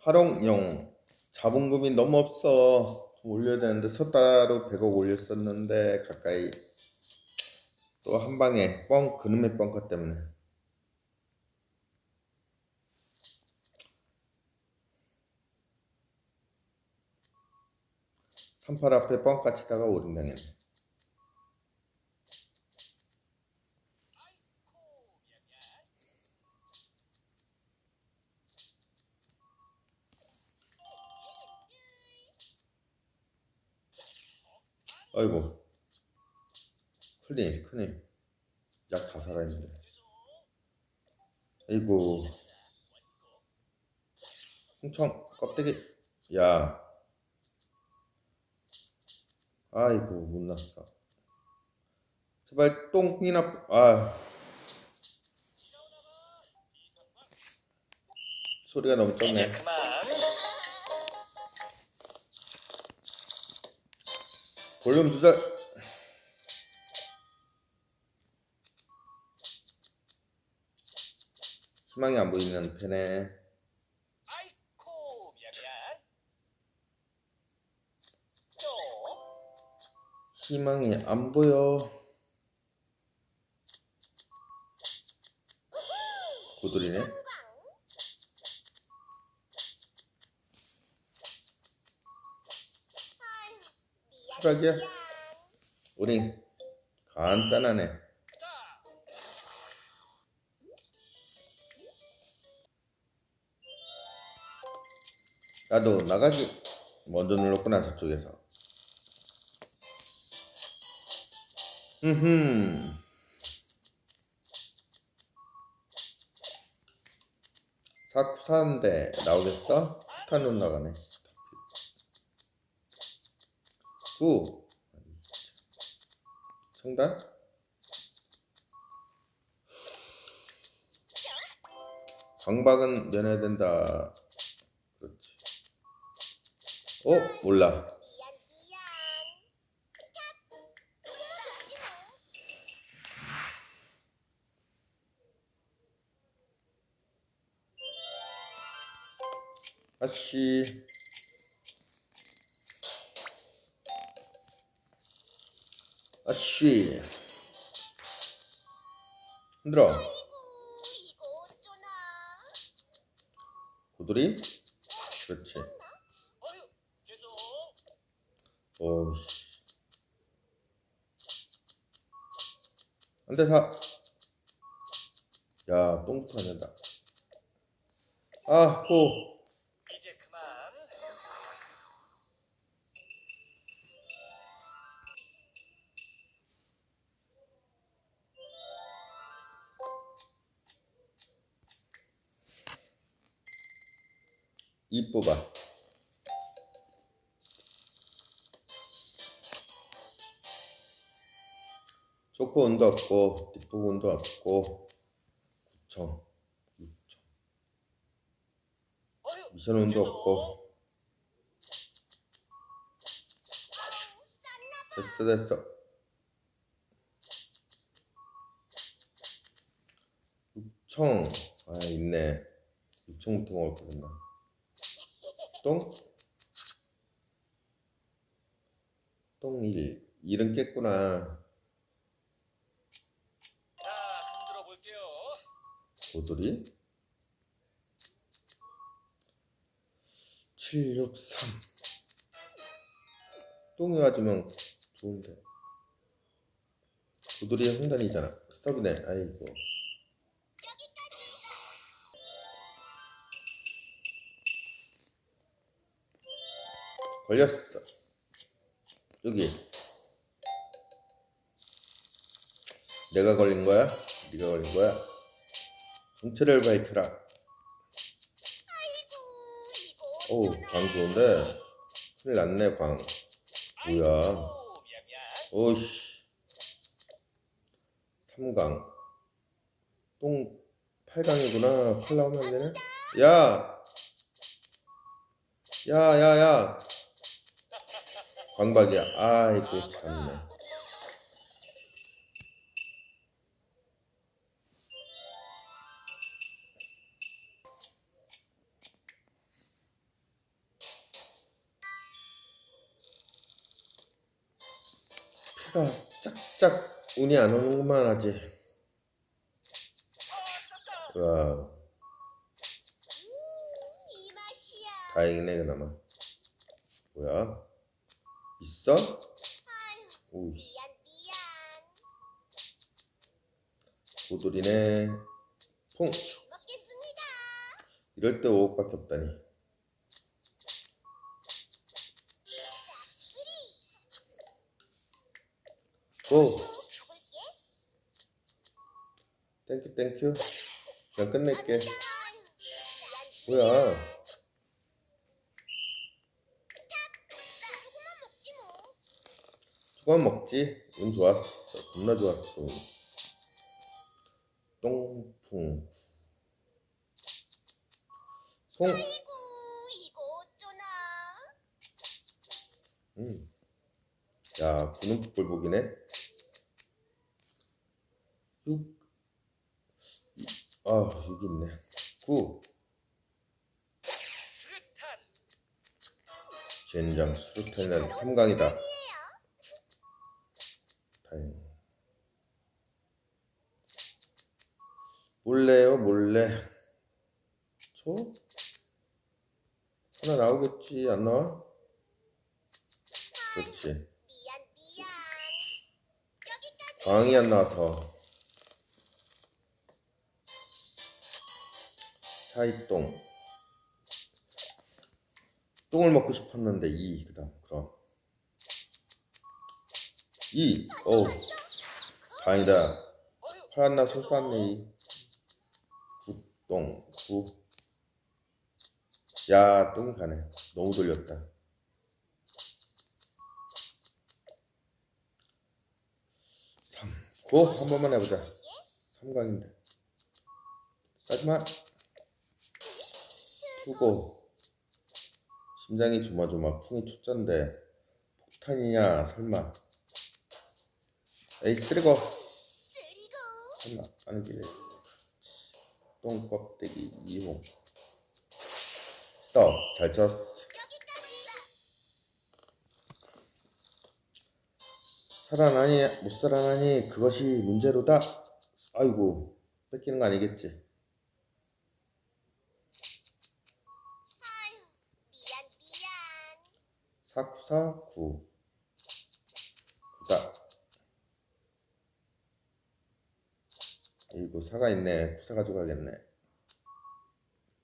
활용용 자본금이 너무 없어. 좀 올려야 되는데 섰다로 100억 올렸었는데 가까이 또 한 방에 뻥 그놈의 뻥커 때문에. 삼팔 앞에 뻥 까 치다가 오른 당했네 아이고. 큰일 큰일. 약 다 살아있는데. 아이고. 홍청 껍데기. 야. 아이고 못 났어. 제발 똥이나 아. 소리가 너무 적네 볼륨 조절. 희망이 안 보이는. 또 희망이 안 보여. 고돌이네 추락이야 우리 간단하네 자. 나도 나가기 먼저 눌렀구나 저쪽에서 흠흠 사쿠 사는데 나오겠어? 탄으로 나가네 구 정답? 강박은 면해야 된다 그렇지 어? 몰라 아씨 아씨 어쩌나? 고돌이 그렇지. 오씨 안돼 사. 야 똥부터 안 된다. 아 코. 입 뽑아. 초코 운도 없고 뒷부분 운도 없고 구청 육청. 어휴 미션 운도 죄송. 없고. 됐어 됐어. 육청. 아 있네. 육청부터 먹을 거구나 똥? 똥일. 일은 깼구나. 자 흔들어 볼게요. 고돌이? 763 똥이 맞으면 좋은데. 고돌이의 홍단이잖아. 스톱이네. 아이고 걸렸어 여기 내가 걸린 거야? 네가 걸린 거야? 정체를 밝혀라 어쩌나? 광 좋은데 큰일 났네 광 뭐야. 오씨 삼강 똥 8강이구나 8 나오면 안 되네 야! 야, 야, 야! 광박이야. 아이고 참네. 피가 짝짝 운이 안 오는구만 하지. 와 음, 다행이네 그나마. 뭐야? 있어? 오 미안 미안. 고돌이네. 퐁. 먹겠습니다. 이럴 때 5억밖에 없다니. 가볼게. 땡큐 땡큐. 그냥 끝낼게. 뭐야? 조금 먹지. 운 좋았어. 겁나 좋았어. 똥풍. 퐁. 아이고 이거 어쩌나. 음. 야, 구는 복불복이네. 6. 아, 6 있네. 9. 수류탄. 젠장 수류탄이라 3강이다. 다행. 몰래요, 몰래. 초? 하나 나오겠지, 안 나와? 그렇지. 방이 안 나와서. 사이똥. 똥을 먹고 싶었는데, 이, 그 다음, 그럼. 이, 어우, 다행이다. 파란나 솟았네, 이. 굿똥, 굿. 야, 똥이 가네. 너무 돌렸다. 삼. 고, 한 번만 해보자. 삼강인데. 싸지마. 수고. 심장이 조마조마, 풍이 초짠데. 폭탄이냐, 설마. 에이. 쓰리고. 설마, 아니길래. 똥 껍데기 이용. 스톱. 잘 쳤어. 살아나니, 못 살아나니, 그것이 문제로다. 아이고, 뺏기는 거 아니겠지. 아유 미안 미안. 사쿠사 구 구다 이거 사가 있네. 구사 가져가겠네.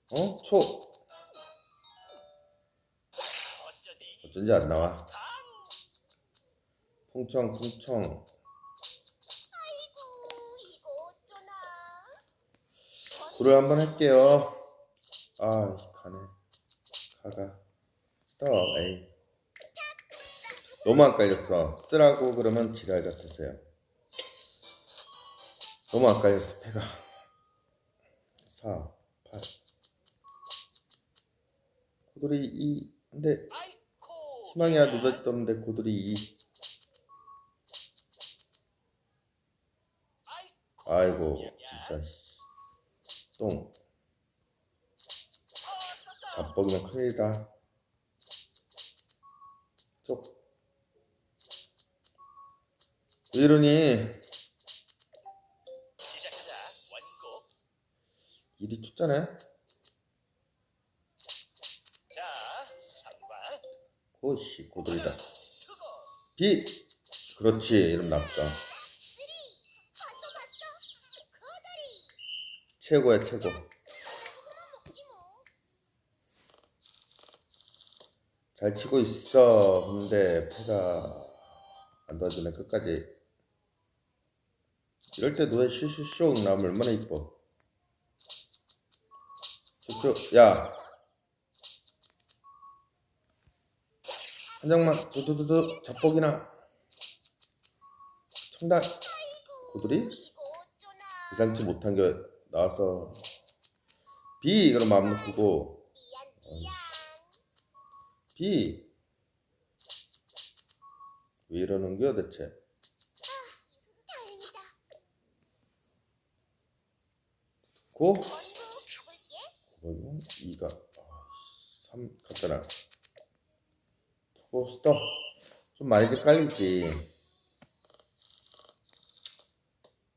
어? 초? 어쩐지 안 나와. 이거 어쩌나. 구를 한번 할게요. 아 가네. 가가 스톱. 에이. 너무 안 깔렸어. 쓰라고 그러면 지랄 같았어요 너무 안 깔렸어 패가 4 8 고돌이 2 근데. 희망이야 노다지도 없는데 고돌이 2 아이코. 아이고. 진짜 씨. 똥. 잡먹이면 큰일이다 쪽 왜 이러니 일이 춥잖아 자, 3번. 고씨 고돌이다 수고. 비 그렇지 이름 났어. 최고야 최고. 잘 치고 있어 근데 패가 안 도와주네 끝까지 이럴 때 노래 슈슈슉 나오면 얼마나 이뻐 쭉쭉 야. 한 장만 두두두두 잡복이나. 이거 어쩌나. 예상치 못한 게 나와서 비 그럼 마음 놓고. 미안 미안. 비. 왜 이러는 거야 대체. 고 뭐이건 2가 3 갔잖아. 투고 스톱. 좀 많이 좀 깔리지.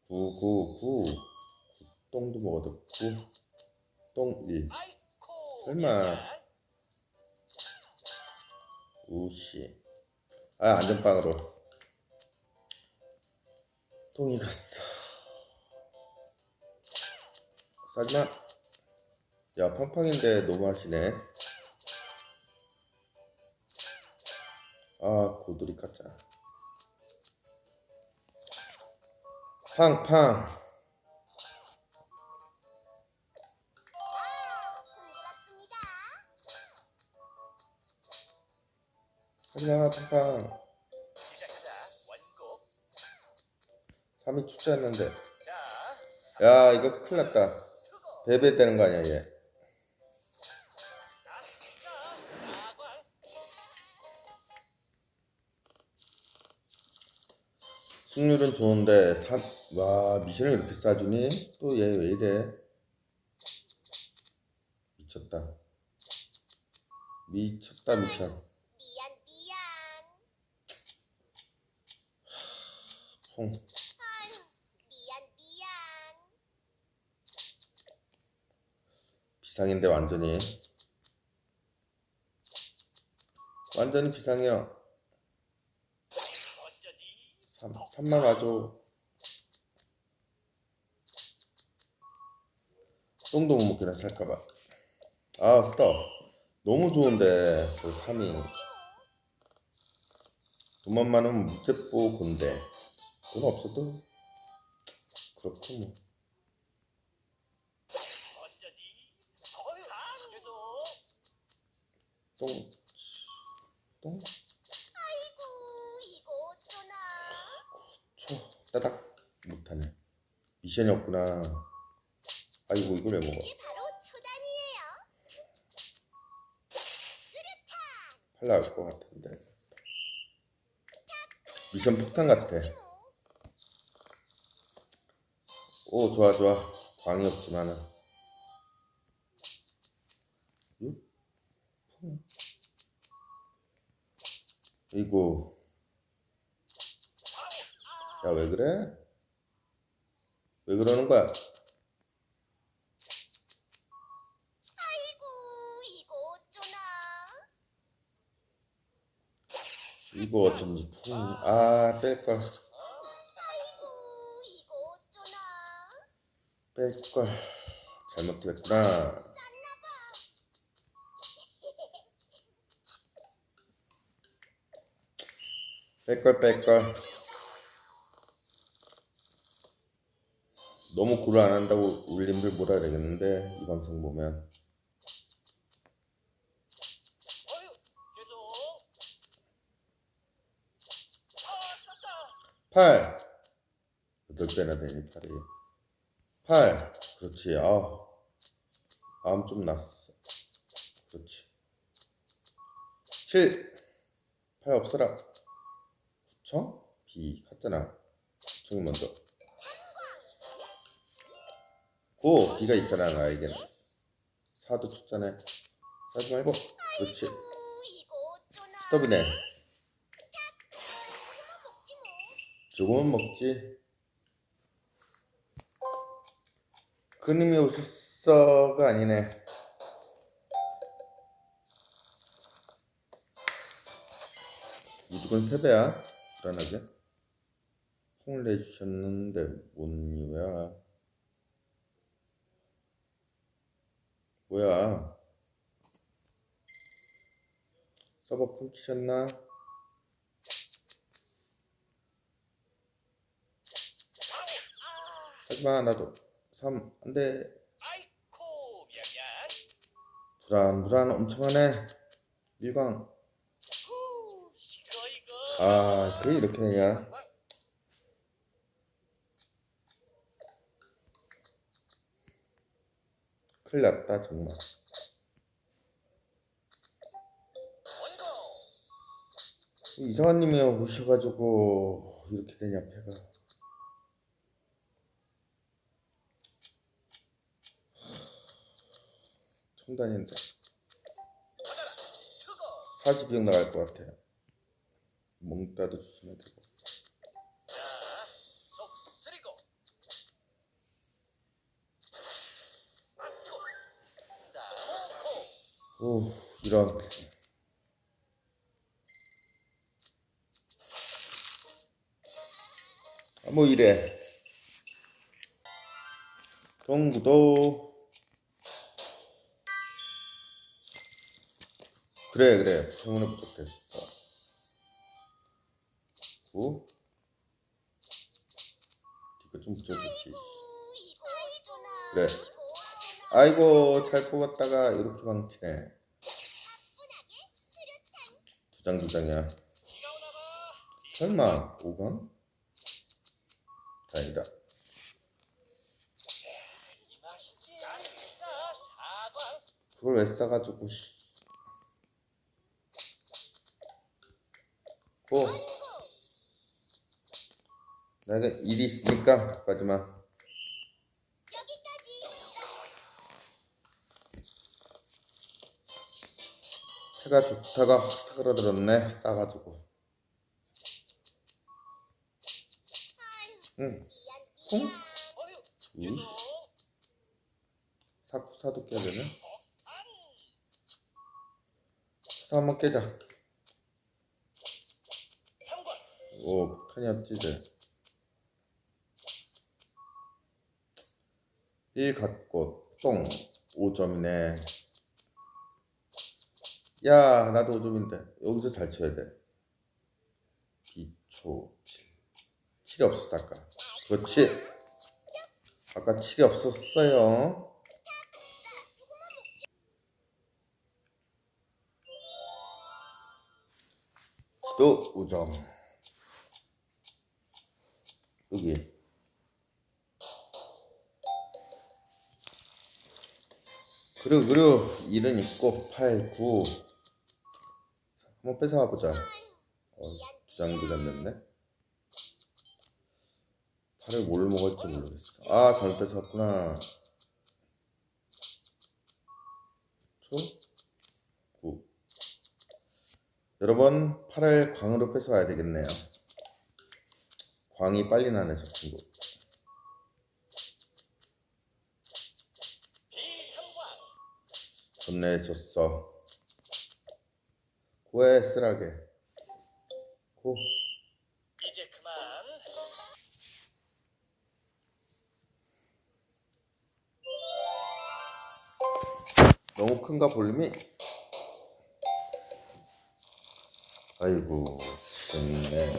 999 똥도 먹어도 9똥1 아이코. 설마. 우씨. 아 안전빵으로. 똥이 갔어. 설마 야 팡팡인데 너무 하시네 아 고돌이 가짜 팡팡. 하지마 팡팡 시작하자. 원고. 3위 출제했는데 자. 야 이거 큰일 났다. 베베 되는 거 아니야 얘 승률은 좋은데 삼... 와 미션을 이렇게 쏴주니? 또 얘 왜 이래? 미쳤다 미쳤다 미션 미안 미안. 퐁 아유 미안 미안. 비상인데 완전히 완전히 비상이야? 3, 3만 와줘 똥도 못 먹기나 살까봐. 아 스톱. 너무 좋은데 저 3위 돈만 많으면 무대뽀 군대. 돈 없어도 그렇고 뭐. 똥, 똥, 아이고 이거 어쩌나. 초, 따닥 못하네. 미션이 없구나. 아이고 이걸 왜 먹어? 바로 초단이에요. 팔 나올 것 같은데. 미션 폭탄 같아. 오 좋아 좋아. 광이 없지만은. 응? 이거. 야 왜 그래? 왜 그러는 거야? 아이고 이거 어쩌나. 이거 어쩐지 풍. 아 뺄걸. 아이고 이거 어쩌나. 뺄걸. 잘못했구나. 쌌나봐. 뺄걸 뺄걸. 너무 구를 안 한다고 울림들 뭐라 그러겠는데? 이 방송 보면. 어휴. 계속. 아, 썼다. 8 여덟 배나 되니 8이. 8 그렇지 아 마음 좀 났어. 그렇지. 7 8 없어라. 9청? B 갔잖아. 9청이 먼저 9 B가 있잖아 나에게는 4도 쳤잖아 사지 말고 그렇지. 스톱이네 그만 먹지. 그님이 오셨어가 아니네. 무조건 세 배야. 불안하게. 콩을 내주셨는데 뭔 이유야? 뭐야? 서버 끊기셨나? 하지마 나도 3 안돼. 불안 불안 엄청 하네 일광. 아 그게 이렇게 되냐 큰일 났다 정말. 이상한 님이 오셔가지고 이렇게 되냐 패가 청단인데 트고. 40명 나갈 것 같아 몽따도 조심해야 되고. 오 이런. 아, 뭐 이래. 동구도. 그래 그래. 성운에 부족했어. 오 이거 좀 어쩌나 그래. 아이고 잘 뽑았다가 이렇게 망치네 가뿐하게 수류탄 두장 두 장이야 비가 오나 봐. 설마 5강? 다행이다. 그걸 왜 싸가지고 씨. 고 내가 일이 있으니까 까지만 해가 좋다가 확 사그라들었네 싸가지고 응 미안 응? 사쿠 사도 깨야 되네 안. 사 한번 깨자. 오 폭탄이었지 이제 1 갖고 똥 5점이네 야 나도 5점인데. 여기서 잘 쳐야 돼. 기초 7 7이 없었어 아까. 그렇지? 아까 7이 없었어요. 또 5점 여기. 그리고 그리고 1은 있고 8, 9 한번 뺏어와 보자. 어, 두 장도 잡렸네 8을 뭘 먹을지 모르겠어. 아 잘못 뺏어왔구나. 초9 여러분 8을 광으로 뺏어와야 되겠네요. 광이 빨리 나네 저 친구. 비상관. 좋네 졌어 고해 쓰라게. 고. 이제 그만. 너무 큰가 볼륨이? 아이고 좋네.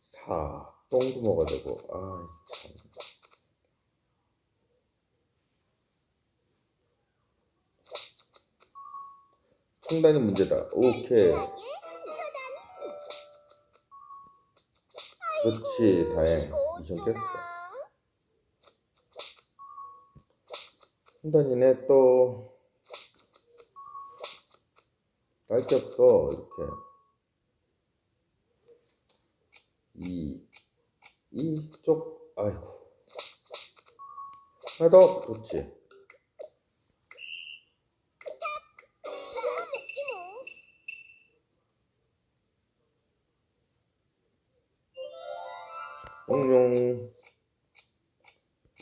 사 똥도 먹어야 되고. 아 청단이 문제다. 오케이. 그렇지 다행. 어쩌나 깼어. 청단이네 또. 날게 없어 이렇게. 이 이쪽 아이고. 하나 더 그렇지 용용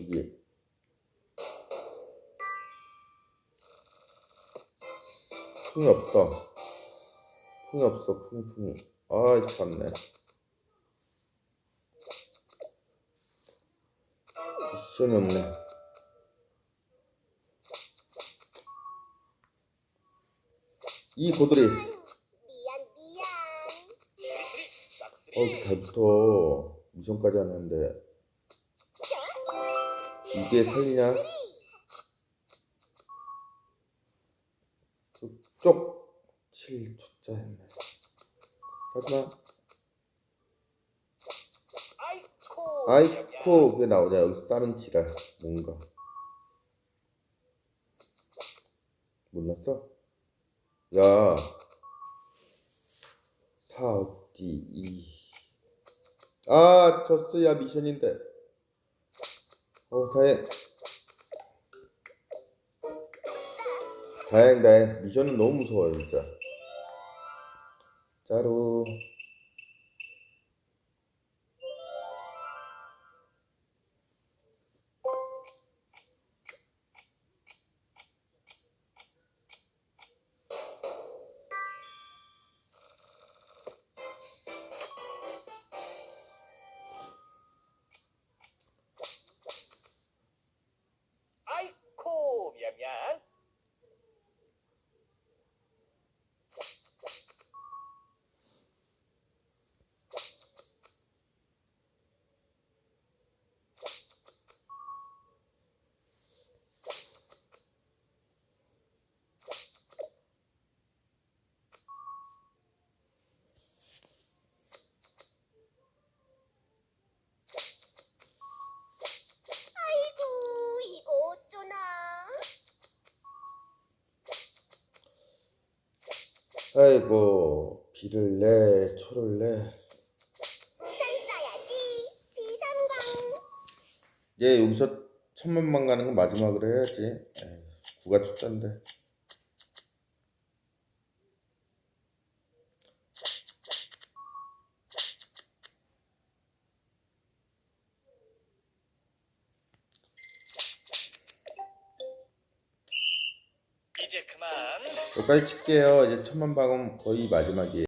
여기 풍이 없어. 풍이 없어 풍이 풍이. 아이 참네. 미션이 없네. 이 고드리. 미안 미안. 쓰리 싹쓰리. 어, 잘 붙어. 미션까지 하는데 이게 살냐? 그쪽 7초짜 했네. 하지마. 아이코. 그게 나오냐? 여기 싸는 지랄 뭔가. 몰랐어? 야. 사 어디 이. 아 졌어 야 미션인데. 어 다행. 다행 다행 미션은 너무 무서워요 진짜. 짜루. 아이고 비를 내 초를 내 우산 써야지. 비상광. 얘 여기서 천만만 가는 거 마지막으로 해야지 에이, 구가 초짜인데 여기까지 칠게요. 이제 천만 방은 거의 마지막이에요